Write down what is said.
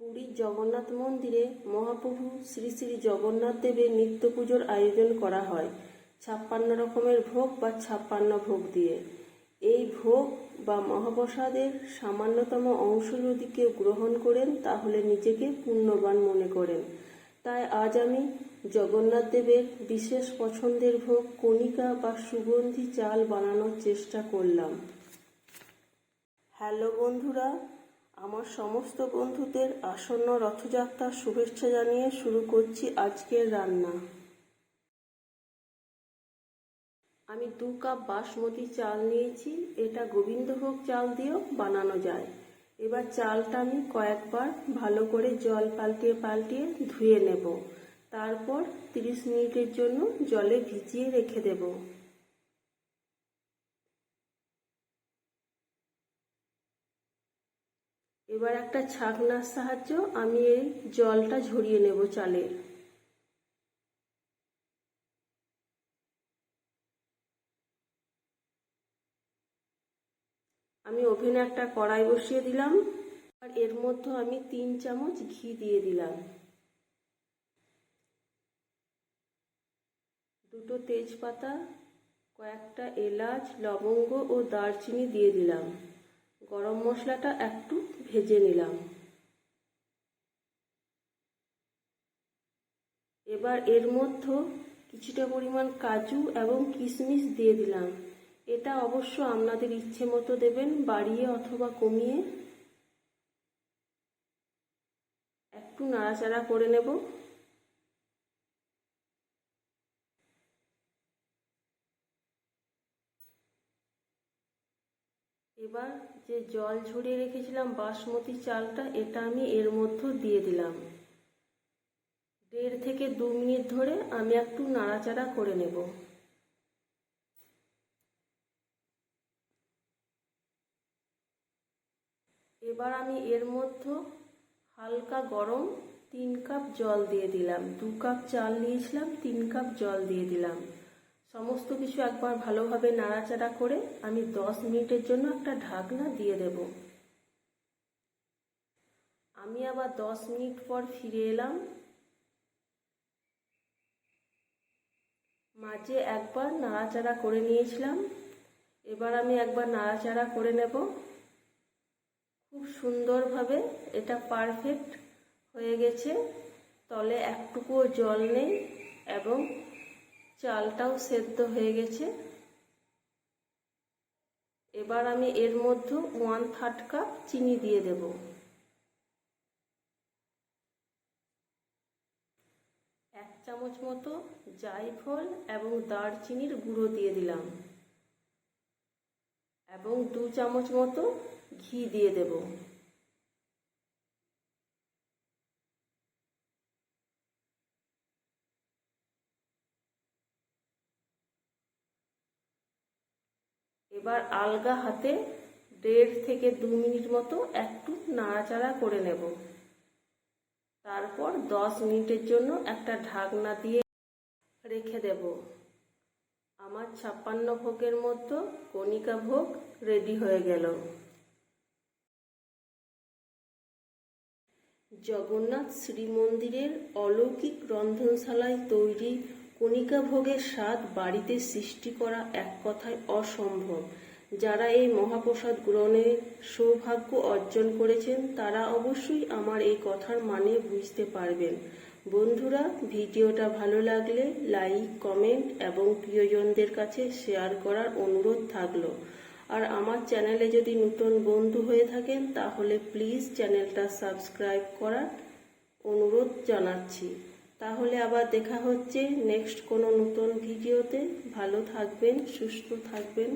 পুরীর জগন্নাথ মন্দিরে মহাপ্রভু শ্রী শ্রী জগন্নাথ দেবের নিত্য পুজোর আয়োজন করা হয়। ছাপ্পান্ন রকমের ভোগ বা ছাপ্পান্ন ভোগ দিয়ে। এই ভোগ বা মহাপ্রসাদের সামান্যতম অংশ যদি কেউ গ্রহণ করেন, তাহলে নিজেকে পুণ্যবান মনে করেন। তাই আজ আমি জগন্নাথ দেবের বিশেষ পছন্দের ভোগ কণিকা বা সুগন্ধি চাল বানানোর চেষ্টা করলাম। হ্যালো বন্ধুরা আমার সমস্ত বন্ধুদের আসন্ন রথযাত্রার শুভেচ্ছা জানিয়ে শুরু করছি আজকের রান্না। আমি দু কাপ বাসমতি চাল নিয়েছি, এটা গোবিন্দভোগ চাল দিয়েও বানানো যায়। এবার চালটা আমি কয়েকবার ভালো করে জল পাল্টিয়ে পাল্টিয়ে ধুয়ে নেব। তারপর তিরিশ মিনিটের জন্য জলে ভিজিয়ে রেখে দেবো। এবার একটা ছাকনার সাহায্য আমি এই জলটা ঝরিয়ে নেব চালের। আমি ওভেনে একটা কড়াই বসিয়ে দিলাম, আর এর মধ্যে আমি তিন চামচ ঘি দিয়ে দিলাম। দুটো তেজপাতা, কয়েকটা এলাচ, লবঙ্গ ও দারচিনি দিয়ে দিলাম। গরম মশলাটা একটু ভেজে নিলাম। এবার এর মধ্যে কিছুটা পরিমাণ কাজু এবং কিশমিশ দিয়ে দিলাম। এটা অবশ্য আপনাদের ইচ্ছে মতো দেবেন, বাড়িয়ে অথবা কমিয়ে। একটু নাড়াচাড়া করে নেব। এবার যে জল ঝরিয়ে রেখেছিলাম বাসমতি চালটা, এটা আমি এর মধ্যে দিয়ে দিলাম। দেড় থেকে দু মিনিট ধরে আমি একটু নাড়াচাড়া করে নেব। এবার আমি এর মধ্যে হালকা গরম তিন কাপ জল দিয়ে দিলাম। দু কাপ চাল নিয়েছিলাম, তিন কাপ জল দিয়ে দিলাম। সমস্ত কিছু একবার ভালোভাবে নাড়াচাড়া করে আমি দশ মিনিটের জন্য একটা ঢাকনা দিয়ে দেব। আমি আবার দশ মিনিট পর ফিরে এলাম। মাঝে একবার নাড়াচাড়া করে নিয়েছিলাম। এবার আমি একবার নাড়াচাড়া করে নেব। খুব সুন্দরভাবে এটা পারফেক্ট হয়ে গেছে। তলে একটুকুও জল নেই এবং চালটাও সেদ্ধ হয়ে গেছে। এবার আমি এর মধ্যে ওয়ান থার্ড কাপ চিনি দিয়ে দেব। এক চামচ মতো জায়ফল এবং দারচিনির গুঁড়ো দিয়ে দিলাম। এবং দু চামচ মতো ঘি দিয়ে দেবো। এবার আলগা হাতে দেড় থেকে দু মিনিট মতো একটু নাড়াচাড়া করে নেব। তারপর দশ মিনিটের জন্য একটা ঢাকনা দিয়ে রেখে দেব। আমার ছাপ্পান্ন ভোগের মতো কণিকা ভোগ রেডি হয়ে গেল। জগন্নাথ শ্রীমন্দিরের অলৌকিক রন্ধনশালায় তৈরি কণিকা ভোগের স্বাদ বাড়িতে সৃষ্টি করা এক কথায় অসম্ভব। যারা এই মহাপ্রসাদ গ্রহণের সৌভাগ্য অর্জন করেছেন, তারা অবশ্যই আমার এই কথার মানে বুঝতে পারবেন। বন্ধুরা, ভিডিওটা ভালো লাগলে লাইক, কমেন্ট এবং প্রিয়জনদের কাছে শেয়ার করার অনুরোধ থাকল। আর আমার চ্যানেলে যদি নতুন বন্ধু হয়ে থাকেন, তাহলে প্লিজ চ্যানেলটা সাবস্ক্রাইব করার অনুরোধ জানাচ্ছি। তাহলে আবার দেখা হচ্ছে নেক্সট কোনো নতুন ভিডিওতে। ভালো থাকবেন সুস্থ থাকবেন।